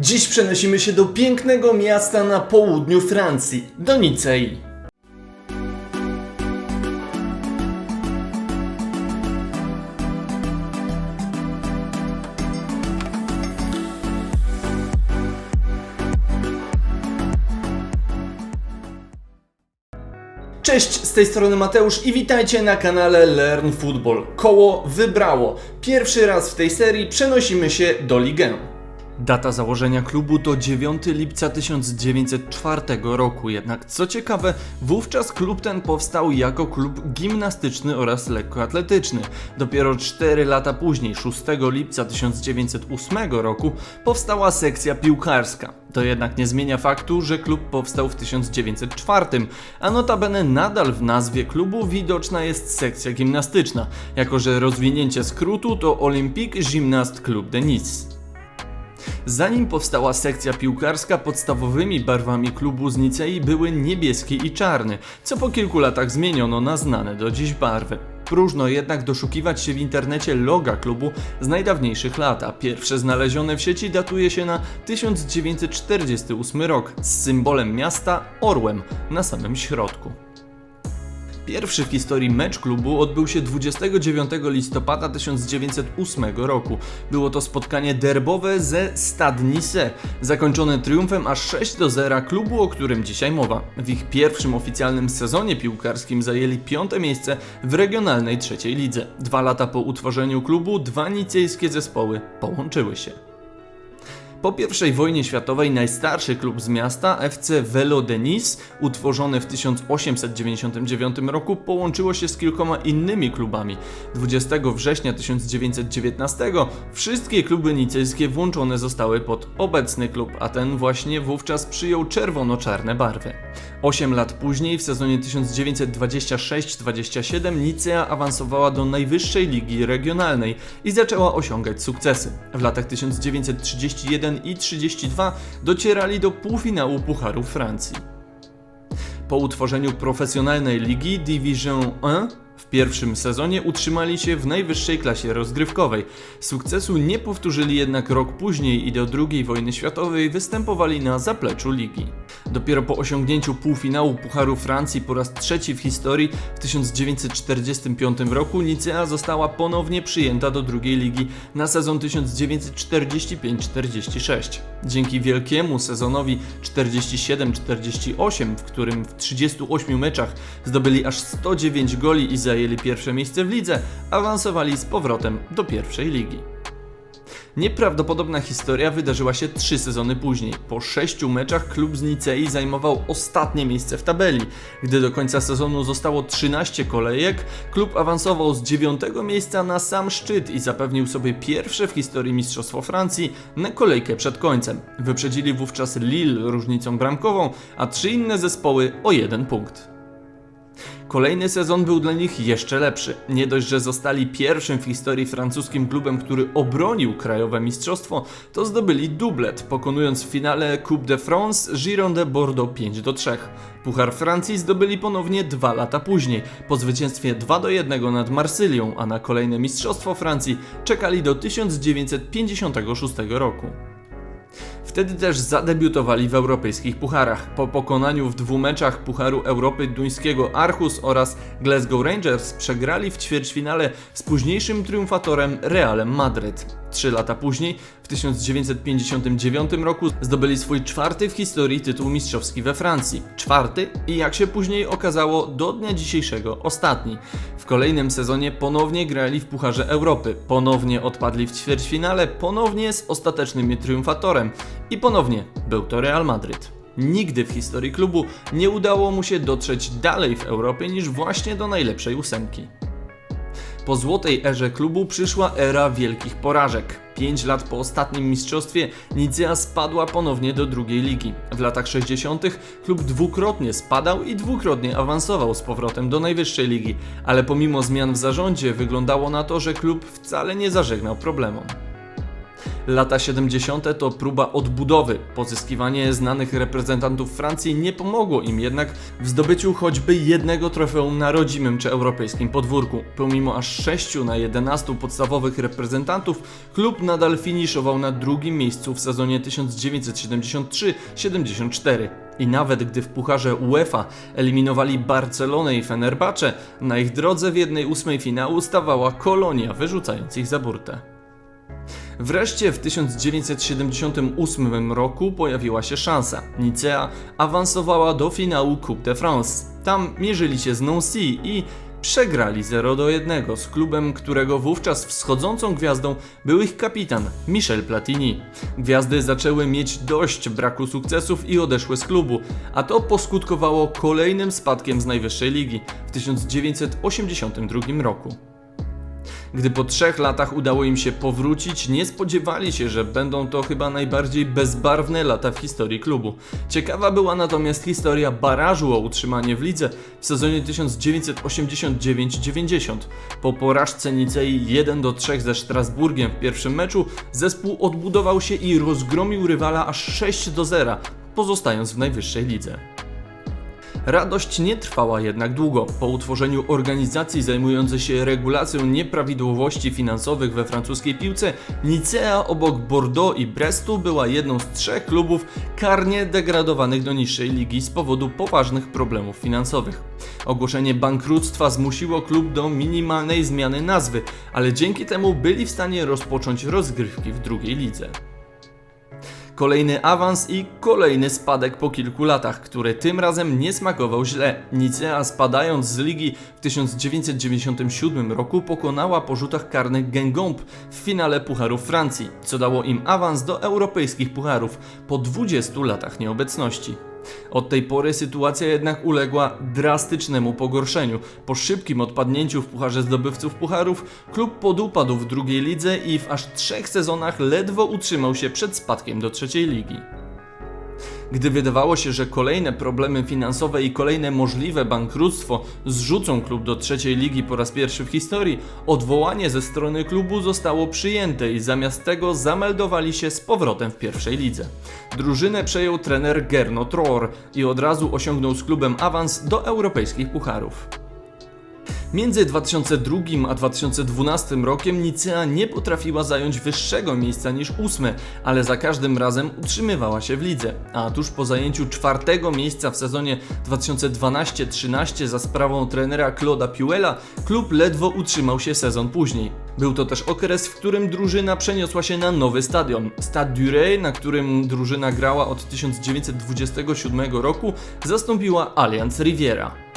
Dziś przenosimy się do pięknego miasta na południu Francji, do Nicei. Cześć, z tej strony Mateusz i witajcie na kanale Learn Football. Koło wybrało. Pierwszy raz w tej serii przenosimy się do Ligę. Data założenia klubu to 9 lipca 1904 roku, jednak co ciekawe, wówczas klub ten powstał jako klub gimnastyczny oraz lekkoatletyczny. Dopiero 4 lata później, 6 lipca 1908 roku, powstała sekcja piłkarska. To jednak nie zmienia faktu, że klub powstał w 1904, a notabene nadal w nazwie klubu widoczna jest sekcja gimnastyczna, jako że rozwinięcie skrótu to Olympique Gymnast Club de Nice. Zanim powstała sekcja piłkarska, podstawowymi barwami klubu z Nicei były niebieski i czarny, co po kilku latach zmieniono na znane do dziś barwy. Próżno jednak doszukiwać się w internecie loga klubu z najdawniejszych lat, a pierwsze znalezione w sieci datuje się na 1948 rok z symbolem miasta orłem na samym środku. Pierwszy w historii mecz klubu odbył się 29 listopada 1908 roku. Było to spotkanie derbowe ze Stade Nice, zakończone triumfem aż 6 do 0 klubu, o którym dzisiaj mowa. W ich pierwszym oficjalnym sezonie piłkarskim zajęli piąte miejsce w regionalnej trzeciej lidze. Dwa lata po utworzeniu klubu dwa nicejskie zespoły połączyły się. Po I wojnie światowej najstarszy klub z miasta, FC Velo de Nice, utworzone w 1899 roku, połączyło się z kilkoma innymi klubami. 20 września 1919 wszystkie kluby nicejskie włączone zostały pod obecny klub, a ten właśnie wówczas przyjął czerwono-czarne barwy. Osiem lat później, w sezonie 1926-27, Nicea awansowała do najwyższej ligi regionalnej i zaczęła osiągać sukcesy. W latach 1931 i 32 docierali do półfinału Pucharu Francji. Po utworzeniu profesjonalnej ligi Division 1 w pierwszym sezonie utrzymali się w najwyższej klasie rozgrywkowej. Sukcesu nie powtórzyli jednak rok później i do II wojny światowej występowali na zapleczu ligi. Dopiero po osiągnięciu półfinału Pucharu Francji po raz trzeci w historii w 1945 roku Nicea została ponownie przyjęta do drugiej ligi na sezon 1945-46. Dzięki wielkiemu sezonowi 47-48, w którym w 38 meczach zdobyli aż 109 goli i zajęli pierwsze miejsce w lidze, awansowali z powrotem do pierwszej ligi. Nieprawdopodobna historia wydarzyła się trzy sezony później. Po sześciu meczach klub z Nicei zajmował ostatnie miejsce w tabeli. Gdy do końca sezonu zostało 13 kolejek, klub awansował z dziewiątego miejsca na sam szczyt i zapewnił sobie pierwsze w historii Mistrzostwo Francji na kolejkę przed końcem. Wyprzedzili wówczas Lille różnicą bramkową, a trzy inne zespoły o jeden punkt. Kolejny sezon był dla nich jeszcze lepszy. Nie dość, że zostali pierwszym w historii francuskim klubem, który obronił krajowe mistrzostwo, to zdobyli dublet, pokonując w finale Coupe de France Giron de Bordeaux 5 do 3. Puchar Francji zdobyli ponownie dwa lata później, po zwycięstwie 2 do 1 nad Marsylią, a na kolejne mistrzostwo Francji czekali do 1956 roku. Wtedy też zadebiutowali w europejskich pucharach. Po pokonaniu w dwóch meczach Pucharu Europy duńskiego Arhus oraz Glasgow Rangers przegrali w ćwierćfinale z późniejszym triumfatorem Realem Madryt. Trzy lata później, w 1959 roku, zdobyli swój czwarty w historii tytuł mistrzowski we Francji. Czwarty i jak się później okazało, do dnia dzisiejszego ostatni. W kolejnym sezonie ponownie grali w Pucharze Europy, ponownie odpadli w ćwierćfinale, ponownie z ostatecznym triumfatorem i ponownie był to Real Madryt. Nigdy w historii klubu nie udało mu się dotrzeć dalej w Europie niż właśnie do najlepszej ósemki. Po złotej erze klubu przyszła era wielkich porażek. Pięć lat po ostatnim mistrzostwie Nicea spadła ponownie do drugiej ligi. W latach 60. klub dwukrotnie spadał i dwukrotnie awansował z powrotem do najwyższej ligi, ale pomimo zmian w zarządzie wyglądało na to, że klub wcale nie zażegnał problemom. Lata 70. to próba odbudowy. Pozyskiwanie znanych reprezentantów Francji nie pomogło im jednak w zdobyciu choćby jednego trofeum na rodzimym czy europejskim podwórku. Pomimo aż 6 na 11 podstawowych reprezentantów, klub nadal finiszował na drugim miejscu w sezonie 1973-74. I nawet gdy w pucharze UEFA eliminowali Barcelonę i Fenerbahce, na ich drodze w jednej ósmej finału stawała Kolonia, wyrzucając ich za burtę. Wreszcie w 1978 roku pojawiła się szansa. Nicea awansowała do finału Coupe de France. Tam mierzyli się z Nancy i przegrali 0 do 1 z klubem, którego wówczas wschodzącą gwiazdą był ich kapitan Michel Platini. Gwiazdy zaczęły mieć dość braku sukcesów i odeszły z klubu, a to poskutkowało kolejnym spadkiem z najwyższej ligi w 1982 roku. Gdy po trzech latach udało im się powrócić, nie spodziewali się, że będą to chyba najbardziej bezbarwne lata w historii klubu. Ciekawa była natomiast historia barażu o utrzymanie w lidze w sezonie 1989-90. Po porażce Nicei 1 do 3 ze Strasburgiem w pierwszym meczu, zespół odbudował się i rozgromił rywala aż 6 do 0, pozostając w najwyższej lidze. Radość nie trwała jednak długo. Po utworzeniu organizacji zajmującej się regulacją nieprawidłowości finansowych we francuskiej piłce, Nicea obok Bordeaux i Brestu była jedną z trzech klubów karnie degradowanych do niższej ligi z powodu poważnych problemów finansowych. Ogłoszenie bankructwa zmusiło klub do minimalnej zmiany nazwy, ale dzięki temu byli w stanie rozpocząć rozgrywki w drugiej lidze. Kolejny awans i kolejny spadek po kilku latach, który tym razem nie smakował źle. Nicea spadając z ligi w 1997 roku pokonała po rzutach karnych Gengomp w finale Pucharów Francji, co dało im awans do europejskich pucharów po 20 latach nieobecności. Od tej pory sytuacja jednak uległa drastycznemu pogorszeniu. Po szybkim odpadnięciu w Pucharze Zdobywców Pucharów klub podupadł w drugiej lidze i w aż trzech sezonach ledwo utrzymał się przed spadkiem do trzeciej ligi. Gdy wydawało się, że kolejne problemy finansowe i kolejne możliwe bankructwo zrzucą klub do trzeciej ligi po raz pierwszy w historii, odwołanie ze strony klubu zostało przyjęte i zamiast tego zameldowali się z powrotem w pierwszej lidze. Drużynę przejął trener Gernot Rohr i od razu osiągnął z klubem awans do europejskich pucharów. Między 2002 a 2012 rokiem Nicea nie potrafiła zająć wyższego miejsca niż ósme, ale za każdym razem utrzymywała się w lidze. A tuż po zajęciu czwartego miejsca w sezonie 2012-13 za sprawą trenera Claude'a Puela, klub ledwo utrzymał się sezon później. Był to też okres, w którym drużyna przeniosła się na nowy stadion. Stade Duré, na którym drużyna grała od 1927 roku, zastąpiła Allianz Riviera.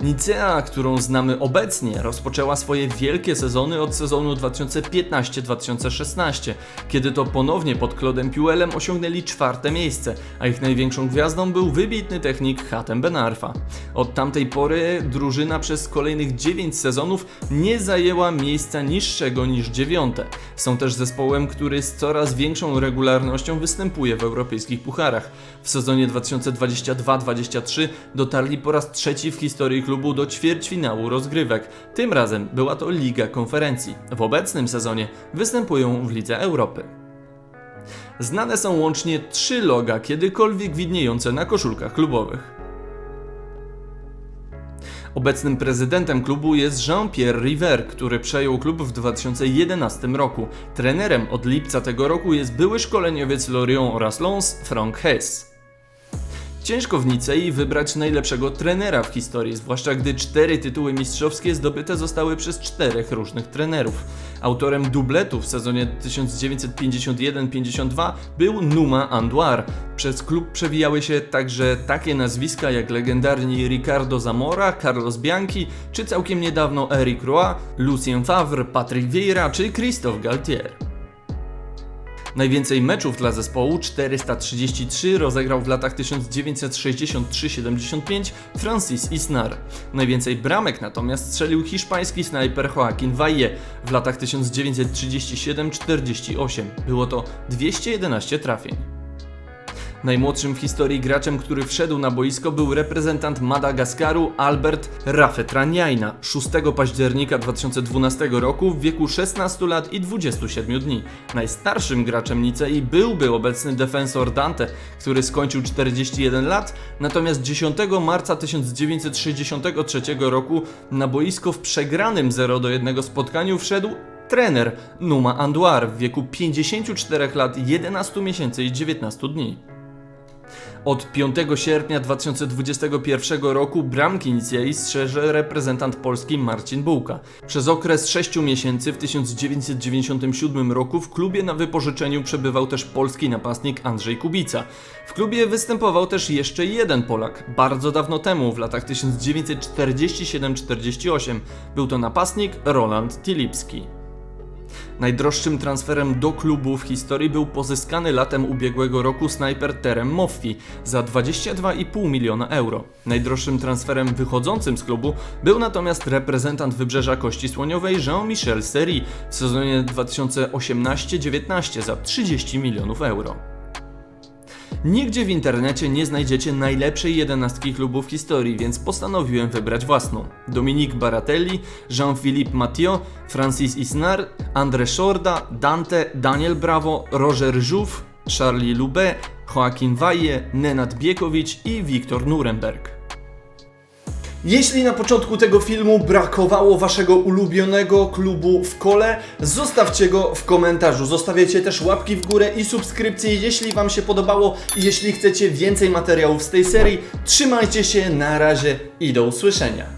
Nicea, którą znamy obecnie, rozpoczęła swoje wielkie sezony od sezonu 2015-2016, kiedy to ponownie pod Claudem Puelem osiągnęli czwarte miejsce, a ich największą gwiazdą był wybitny technik Hatem Benarfa. Od tamtej pory drużyna przez kolejnych 9 sezonów nie zajęła miejsca niższego niż dziewiąte. Są też zespołem, który z coraz większą regularnością występuje w europejskich pucharach. W sezonie 2022-23 dotarli po raz trzeci w historii klubu do ćwierćfinału rozgrywek. Tym razem była to Liga Konferencji. W obecnym sezonie występują w Lidze Europy. Znane są łącznie trzy loga kiedykolwiek widniejące na koszulkach klubowych. Obecnym prezydentem klubu jest Jean-Pierre River, który przejął klub w 2011 roku. Trenerem od lipca tego roku jest były szkoleniowiec Lorient oraz Lens Franck Hess. Ciężko w Nicei wybrać najlepszego trenera w historii, zwłaszcza gdy cztery tytuły mistrzowskie zdobyte zostały przez czterech różnych trenerów. Autorem dubletu w sezonie 1951-52 był Numa Andoir. Przez klub przewijały się także takie nazwiska jak legendarni Ricardo Zamora, Carlos Bianchi, czy całkiem niedawno Eric Roy, Lucien Favre, Patrick Vieira czy Christophe Galtier. Najwięcej meczów dla zespołu 433 rozegrał w latach 1963-75 Francis Isnar. Najwięcej bramek natomiast strzelił hiszpański snajper Joaquin Valle w latach 1937-48. Było to 211 trafień. Najmłodszym w historii graczem, który wszedł na boisko był reprezentant Madagaskaru Albert Rafetraniaina 6 października 2012 roku w wieku 16 lat i 27 dni. Najstarszym graczem Nicei byłby obecny defensor Dante, który skończył 41 lat, natomiast 10 marca 1963 roku na boisko w przegranym 0 do 1 spotkaniu wszedł trener Numa Anduar w wieku 54 lat, 11 miesięcy i 19 dni. Od 5 sierpnia 2021 roku bramki Nicei strzeże reprezentant Polski Marcin Bułka. Przez okres 6 miesięcy w 1997 roku w klubie na wypożyczeniu przebywał też polski napastnik Andrzej Kubica. W klubie występował też jeszcze jeden Polak, bardzo dawno temu, w latach 1947-48. Był to napastnik Roland Tilipski. Najdroższym transferem do klubu w historii był pozyskany latem ubiegłego roku snajper Terem Moffi za 22,5 miliona euro. Najdroższym transferem wychodzącym z klubu był natomiast reprezentant Wybrzeża Kości Słoniowej Jean-Michel Seri w sezonie 2018-19 za 30 milionów euro. Nigdzie w internecie nie znajdziecie najlepszej jedenastki klubów historii, więc postanowiłem wybrać własną. Dominique Baratelli, Jean-Philippe Mathieu, Francis Isnar, André Shorda, Dante, Daniel Bravo, Roger Jouve, Charlie Loubet, Joaquin Valle, Nenad Biekowicz i Wiktor Nuremberg. Jeśli na początku tego filmu brakowało waszego ulubionego klubu w kole, zostawcie go w komentarzu. Zostawiajcie też łapki w górę i subskrypcje, jeśli wam się podobało i jeśli chcecie więcej materiałów z tej serii. Trzymajcie się, na razie i do usłyszenia.